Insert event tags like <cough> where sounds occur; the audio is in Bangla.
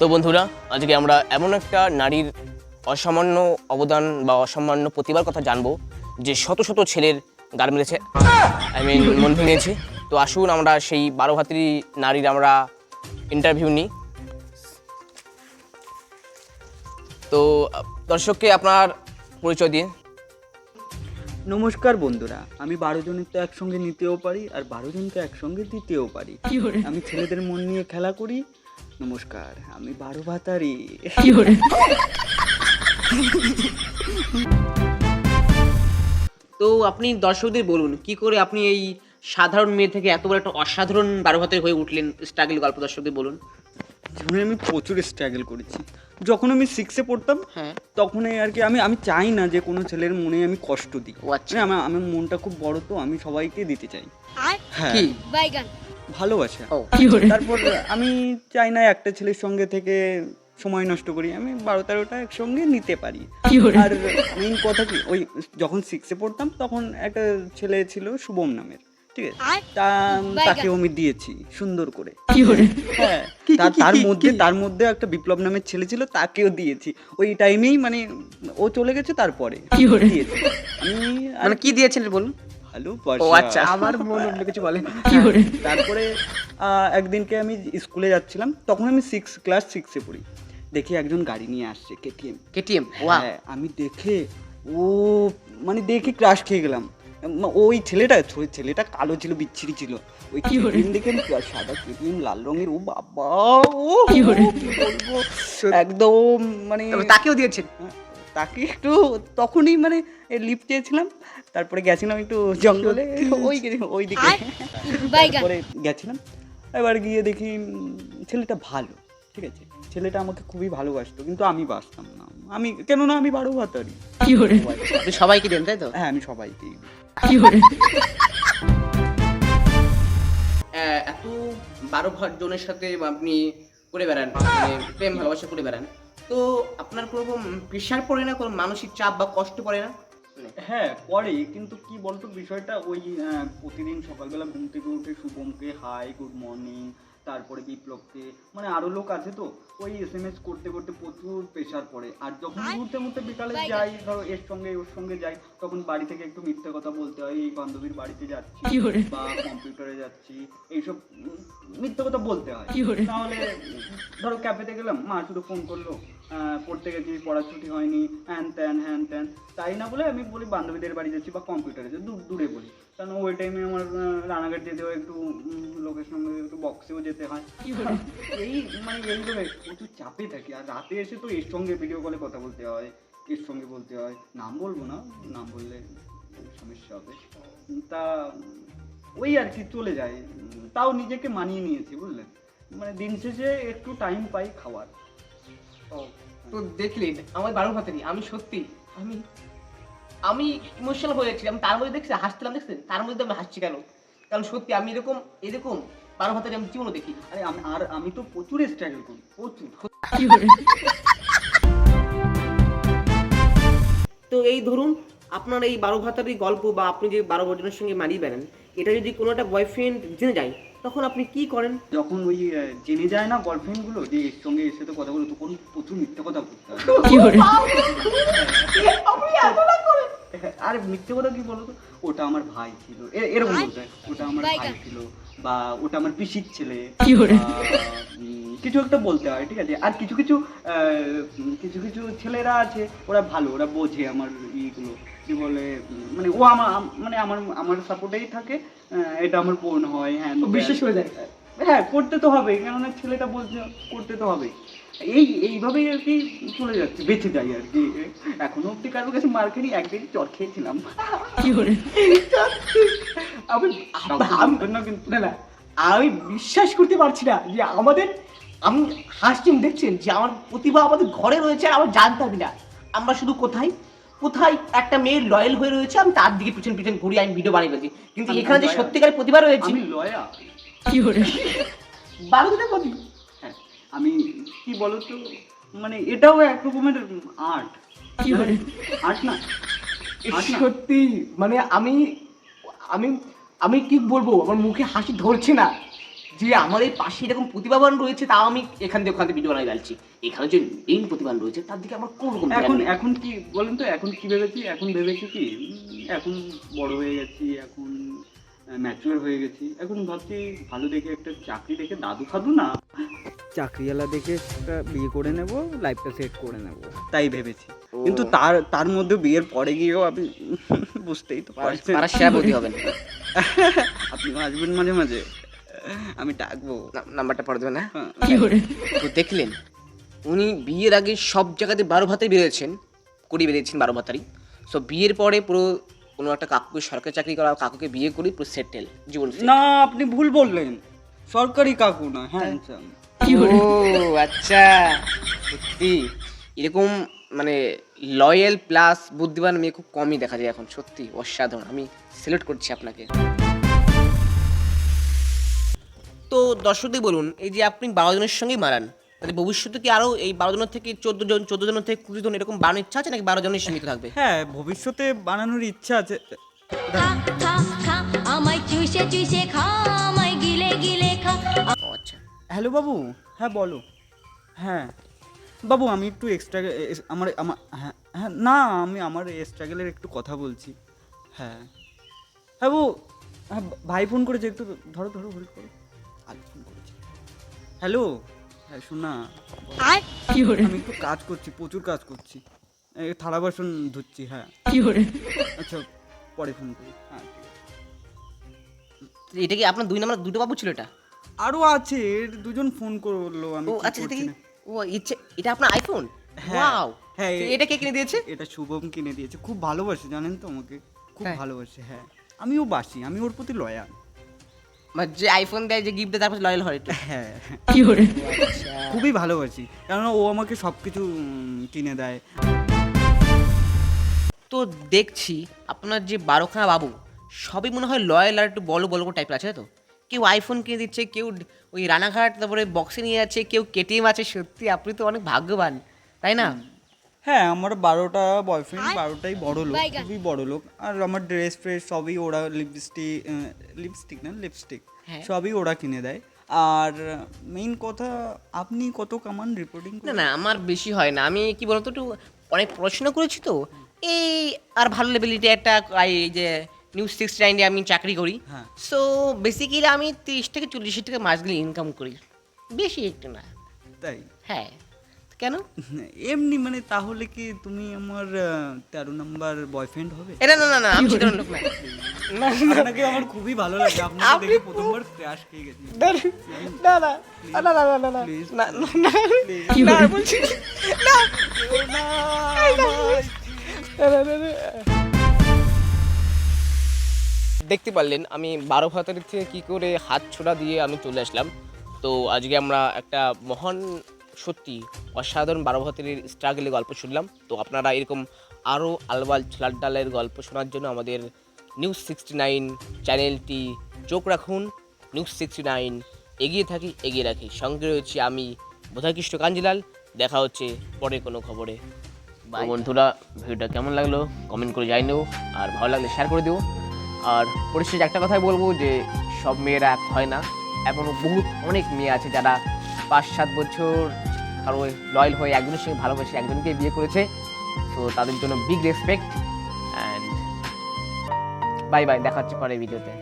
তো বন্ধুরা আজকে আমরা এমন একটা নারীর অসামান্য অবদান বা অসামান্য প্রতিভার কথা জানব যে শত শত ছেলের গার মেরেছে। আই মিন মন ভেঙেছে। তো আসুন আমরা সেই বারো ভাতির নারীর আমরা ইন্টারভিউ নিই। তো দর্শককে আপনার পরিচয় দিন। নমস্কার বন্ধুরা আমি বারো জনের তো একসঙ্গে নিতেও পারি আর বারো জনকে একসঙ্গে দিতেও পারি। আমি ছেলেদের মন নিয়ে খেলা করি নমস্কার আমি বারো ভাতারি তো আপনি দর্শকদের বলুন কি করে আপনি এই সাধারণ মেয়ে থেকে এত বড় একটা অসাধারণ বারো ভাতের হয়ে উঠলেন স্ট্রাগল গল্প দর্শকদের বলুন? জীবনে আমি প্রচুর স্ট্রাগল করেছি। যখন আমি সিক্সে পড়তাম হ্যাঁ। তখনই আর কি আমি আমি চাই না যে কোনো ছেলের মনে আমি কষ্ট দিই আচ্ছা। মানে আমার আমার মনটা খুব বড় তো আমি সবাইকে দিতে চাই। হ্যাঁ। কি বাইগান। ভালোবাসা। তারপর আমি চাই না একটা ছেলের সঙ্গে থেকে সময় নষ্ট করি আমি বারো তেরোটা একসঙ্গে নিতে পারি। আর মেইন কথা কি ওই যখন সিক্সে পড়তাম তখন একটা ছেলে ছিল শুভম নামের ঠিক আছে? তা। তাকেও আমি দিয়েছি সুন্দর করে। হ্যাঁ তার মধ্যে তার মধ্যে একটা বিপ্লব নামের ছেলে ছিল তাকেও দিয়েছি। ওই টাইমেই মানে ও চলে গেছে তারপরে দিয়েছি। আমি আর মানে কি দিয়েছিলেন বলুন? ও আচ্ছা। আমার মন অন্য কিছু বলেন তারপরে একদিনকে আমি স্কুলে যাচ্ছিলাম তখন আমি সিক্স ক্লাস সিক্সে পড়ি। দেখি একজন গাড়ি নিয়ে আসছে কেটিএম কেটিএম হ্যাঁ আমি দেখে ও মানে দেখে ক্রাশ খেয়ে গেলাম। ওই ছেলেটা ছেলেটা কালো ছিল বিচ্ছিরি ছিল। ওই কেটিএম দেখে আমি সাদা কেটিএম লাল রঙের ও বাবা ও কি একদম মানে তাকেও দিয়েছেন? তাকে একটু তখনই মানে লিফট চেয়েছিলাম তারপরে গেছিলাম একটু জঙ্গলে ওই ওই দিকে। তারপরে গেছিলাম এবার গিয়ে দেখি ছেলেটা ভালো ঠিক আছে? ছেলেটা আমাকে খুবই ভালোবাসতো কিন্তু আমি বাসতাম না। আমি কেননা আমি বারো ভাতারি। আপনি সবাইকে দেন তাই তো? হ্যাঁ আমি সবাইকেই আহ, এত বারো ভাট জনের সাথে আপনি করে বেড়ান মানে প্রেম ভালোবাসা করে বেড়ান। তো আপনার কোনো প্রেশার পড়ে না? কোনো মানসিক চাপ বা কষ্ট পড়ে না? হ্যাঁ পরে কিন্তু কি বলতো বিষয়টা? ওই প্রতিদিন সকালবেলা ঘুম থেকে উঠে শুভমকে হাই গুড মর্নিং তারপরে বিপ্লবকে মানে আরও লোক আছে তো ওই এস এম এস করতে করতে প্রচুর প্রেশার পড়ে। আর যখন ঘুরতে ঘুরতে বিকালে যাই ধরো এর সঙ্গে ওর সঙ্গে যাই তখন বাড়ি থেকে একটু মিথ্যে কথা বলতে হয় এই বান্ধবীর বাড়িতে যাচ্ছি বা কম্পিউটারে যাচ্ছি এইসব মিথ্যে কথা বলতে হয়। তাহলে ধরো ক্যাফেতে গেলাম মা শুধু ফোন করল পড়তে গেছি পড়ার ছুটি হয়নি হ্যান ত্যান হ্যান ত্যান। তাই না বলে আমি বলি বান্ধবীদের বাড়ি যাচ্ছি বা কম্পিউটারে যাচ্ছি দূর দূরে বলি। কারণ ওই টাইমে আমার রানাঘাট যেতে হয় একটু লোকের সঙ্গে একটু বক্সেও যেতে হয়। এই মানে এইগুলো প্রচুর চাপে থাকি। আর রাতে এসে তো এর সঙ্গে ভিডিও কলে কথা বলতে হয় এর সঙ্গে বলতে হয়। নাম বলব না নাম বললে সমস্যা হবে। তা ওই আর কি চলে যায়। তাও নিজেকে মানিয়ে নিয়েছি বুঝলেন মানে দিন শেষে একটু টাইম পাই খাওয়ার। তো দেখলেন আমার বারো ভাতেরই আমি সত্যি আমি আমি ইমোশনাল হয়ে যাচ্ছিলাম তার মধ্যে দেখছি হাসছিলাম দেখছেন? তার মধ্যে আমি হাসছি কেন? কারণ সত্যি আমি এরকম এরকম বারো ভাতের আমি জীবনও দেখি। আরে আমি আর আমি তো প্রচুর স্ট্রাগল করি প্রচুর। <laughs> তো এই ধরুন আপনার এই বারো ভাতার এই গল্প বা আপনি যে বারো বজনের সঙ্গে মানিয়ে বেড়ান এটা যদি কোনো একটা বয়ফ্রেন্ড জেনে যায় তখন আপনি কি করেন? যখন ওই জেনে যায় না গার্লফ্রেন্ডগুলো যে এর সঙ্গে এসে তো কথা বলো তখন প্রচুর মিথ্যে কথা বলতে আর মিথ্যে কথা কি বলতো? ওটা আমার ভাই ছিল। এরকম বলতে ওটা আমার ভাই ছিল বা ওটা আমার পিসির ছেলে। কিছু একটা বলতে হয় ঠিক আছে? আর কিছু কিছু আহ, কিছু কিছু ছেলেরা আছে ওরা ভালো ওরা বোঝে আমার ইগুলো কি বলে মানে ও আমার মানে আমার আমার সাপোর্টেই থাকে এটা আমার বোন হয় হ্যাঁ বিশ্বাস হয়ে যায় হ্যাঁ করতে তো হবে কেননা ছেলেটা বলছে করতে তো হবে এই এইভাবেই আর কি চলে যাচ্ছে বেঁচে যাই আর কি। এখনও অব্দি কারোর কাছে মার খেয়ে একদিন চর খেয়েছিলাম। আমি আমি কিন্তু না না আমি বিশ্বাস করতে পারছি না যে আমাদের আমি হাসছেন দেখছেন যে আমার প্রতিভা আমাদের ঘরে রয়েছে আর আমার জানতামই না। আমরা শুধু কোথায়? কোথায় একটা মেয়ে লয়াল হয়ে রয়েছে আমি তার দিকে পিছন পিছন ঘুরি আমি ভিডিও বানিয়ে ফেলছি। কিন্তু এখানে যে। সত্যিকারের প্রতিভা রয়েছে আমি লয়া বারো দিনের প্রতি হ্যাঁ আমি কি বলতো মানে এটাও এক রকমের আর্ট আর্ট না। আর্ট না। সত্যি মানে আমি আমি আমি কি বলব আমার মুখে হাসি ধরছে না। যে আমার এই পাশে এরকম প্রতিভাবান রয়েছে তাও আমি এখান থেকে ওখান থেকে ভিডিও বানাই ফেলছি। এখানে যে মেইন প্রতিভান রয়েছে তার দিকে আমার কোনো রকম এখন এখন কি বলেন তো এখন কি ভেবেছি? এখন ভেবেছি কি এখন বড় হয়ে গেছি এখন ম্যাচুয়ার হয়ে গেছি। এখন ভাবছি ভালো দেখে একটা চাকরি দেখে দাদু খাদু না। চাকরিওয়ালা দেখে একটা বিয়ে করে নেব লাইফটা সেট করে নেব। তাই ভেবেছি। কিন্তু তার তার মধ্যে বিয়ের পরে গিয়েও আপনি <laughs> বুঝতেই তো পারছেন। হবেন। <laughs> আপনি আসবেন মাঝে মাঝে। আমি ডাকবো। নাম্বারটা পরে দেবেন হ্যাঁ? হ্যাঁ। তো দেখলেন উনি বিয়ের আগে সব জায়গাতে বারো ভাতে বেরিয়েছেন কুড়ি বেরিয়েছেন বারো ভাতারই। সো বিয়ের পরে পুরো কোনো একটা কাকুকে সরকারি চাকরি করা কাকুকে বিয়ে করি পুরো সেটেল জীবন না আপনি ভুল বললেন। সরকারি কাকু না হ্যাঁ ও আচ্ছা। সত্যি এরকম মানে লয়াল প্লাস বুদ্ধিমান মেয়ে খুব কমই দেখা যায় এখন সত্যি অসাধারণ। আমি সিলেক্ট করছি আপনাকে। দর্শকদের বলুন এই যে আপনি বারো জনের সঙ্গেই মারান তাহলে ভবিষ্যতে কি আরও এই বারো জনের থেকে চোদ্দ জন চোদ্দ জনের থেকে কুড়ি জন এরকম বানানোর ইচ্ছা আছে নাকি বারো জনের সীমিত থাকবে? হ্যাঁ ভবিষ্যতে বানানোর ইচ্ছা আছে। খা খা খা আমায় চুষে চুষে খা আমায় গিলে গিলে খা। ও আচ্ছা। হ্যালো বাবু। হ্যাঁ বলো। হ্যাঁ। বাবু আমি একটু এক্সট্রা আমার আমার হ্যাঁ হ্যাঁ না আমি আমার স্ট্রাগলের একটু কথা বলছি। হ্যাঁ। হ্যাঁ বাবু হ্যাঁ ভাই ফোন করেছে একটু ধরো ধরো হোল্ড করো। আজ ফোন করেছে। হ্যালো? হ্যাঁ শোনা আর কি হরে? আমি একটু কাজ করছি প্রচুর কাজ করছি। থালা বাসন ধুচ্ছি হ্যাঁ। আচ্ছা পরে ফোন করি। হ্যাঁ ঠিক আছে। তো এটা কি আপনার দুই নম্বর দুটো বাবু ছিল এটা? আরও আছে এর দুজন ফোন করল আমি ও আচ্ছা না। ও ইচ্ছে এটা আপনার আইফোন হ্যাঁ, ওয়াও হ্যাঁ, এটা কে কিনে দিয়েছে? এটা শুভম কিনে দিয়েছে। খুব ভালোবাসে জানেন তো আমাকে? খুব তাই? ভালোবাসে হ্যাঁ। আমিও বাসি আমি ওর প্রতি লয়াল যে আইফোন দেয় যে গিফট দেয় তারপর লয়াল হয় একটু। হ্যাঁ। কি হরে খুবই ভালোবাসি। কেননা ও আমাকে সব কিছু কিনে দেয়। তো দেখছি আপনার যে বারোখানা বাবু সবই মনে হয় লয়াল আর একটু বলো বলো টাইপের আছে তো? কেউ আইফোন কিনে দিচ্ছে কেউ ওই রানাঘাট তারপরে বক্সে নিয়ে যাচ্ছে কেউ কেটিএম আছে সত্যি আপনি তো অনেক ভাগ্যবান তাই না? হ্যাঁ আমার বারোটা বয়ফ্রেন্ড বারোটাই বড় লোক খুবই বড় লোক। আর আমার ড্রেস ফ্রেস সবই ওরা লিপস্টিক লিপস্টিক না লিপস্টিক হ্যাঁ। সবই ওরা কিনে দেয়। আর মেইন কথা আপনি কত কামান রিপোর্টিং না না আমার বেশি হয় না। আমি কি বলতো একটু অনেক পড়াশোনা করেছি তো এই আর ভালো লেভেলিটি একটা এই যে নিউজ সিক্স নাইনে আমি চাকরি করি। সো বেসিক্যালি আমি তিরিশ থেকে চল্লিশ টাকা মাস গেলে ইনকাম করি। বেশি একটু না। তাই? হ্যাঁ। কেন এমনি মানে তাহলে কি তুমি আমার তেরো নাম্বার বয়ফ্রেন্ড হবে এটা না না না আমি সেটা লোক না আপনাকে আমার খুবই ভালো লাগে আপনাকে দেখে প্রথমবার ক্রাশ খেয়ে গেছি না না না না না না না না না না না please. না বলছি না দেখতে পারলেন আমি বারো ভাতারি থেকে কি করে হাত ছোড়া দিয়ে আমি চলে আসলাম তো আজকে আমরা একটা মহান সত্যি অসাধারণ বারো ভাতারির স্ট্রাগলের গল্প শুনলাম। তো আপনারা এরকম আরও আলবাল ছোলার গল্প শোনার জন্য আমাদের নিউজ সিক্সটি নাইন চ্যানেলটি চোখ রাখুন। নিউজ সিক্সটি নাইন এগিয়ে থাকি, এগিয়ে রাখি। সঙ্গে রয়েছে আমি বোধাকৃষ্ণ কাঞ্জিলাল। দেখা হচ্ছে পরে কোনো খবরে। বন্ধুরা, ভিডিওটা কেমন লাগল? কমেন্ট করে জানিও। আর ভালো লাগলে শেয়ার করে দিও। আর পরিশেষে একটা কথাই বলব যে, সব মেয়েরা এক হয় না। এমনও বহুত অনেক মেয়ে আছে যারা পাঁচ সাত বছর কারও লয়াল হয়ে একজনের সঙ্গে ভালোবেসে একজনকে বিয়ে করেছে। তো তাদের জন্য big respect and bye bye দেখা হচ্ছে পরের ভিডিওতে।